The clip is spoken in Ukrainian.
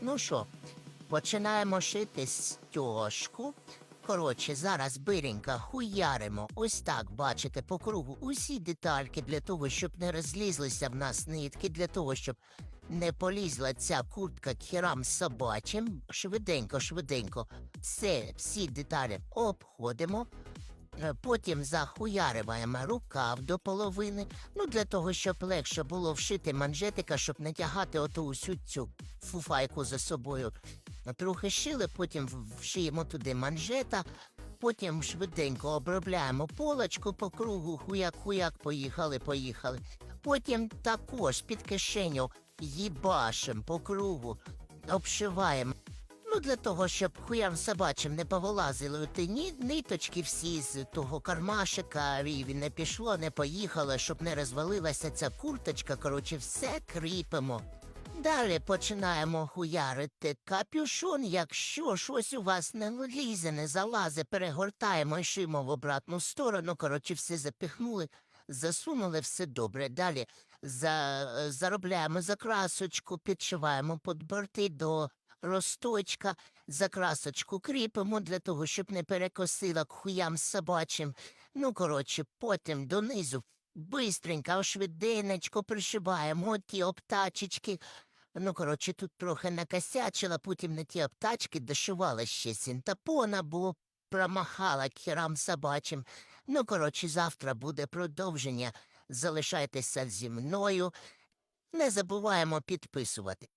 Ну що, починаємо шити стяжку. Коротше, зараз биренька хуяримо. Ось так, бачите, по кругу усі детальки для того, щоб не розлізлися в нас нитки, для того, щоб не полізла ця куртка к херам собачим. Швиденько, швиденько. Все, всі деталі обходимо. Е, Потім захуяриваємо рукав до половини. Ну, для того, щоб легше було вшити манжетика, щоб не тягати оту усю цю фуфайку за собою. Трохи шили, потім вшиємо туди манжета, потім швиденько обробляємо полочку по кругу, хуяк-хуяк, поїхали, поїхали. Потім також під кишеню їбашим по кругу, обшиваємо. Ну, для того, щоб хуям собачим не повилазили ті ні, ниточки всі з того кармашика, і не пішло, не поїхало, щоб не розвалилася ця курточка. Коротше, все кріпимо. Далі починаємо хуярити капюшон. Якщо щось у вас не лізе, не залазе, перегортаємо і шимо в обратну сторону. Коротше, все запіхнули, засунули все добре. Далі за, заробляємо закрасочку, підшиваємо під борти до росточка, закрасочку кріпимо для того, щоб не перекосила к хуям собачим. Ну, коротше, потім донизу бистренько, швиденечко пришиваємо ті обтачечки. Ну, коротше, тут трохи накосячила, потім на ті обтачки дошивала ще синтапона, бо промахала к херам собачим. Ну, коротше, завтра буде продовження. Залишайтеся зі мною. Не забуваємо підписувати.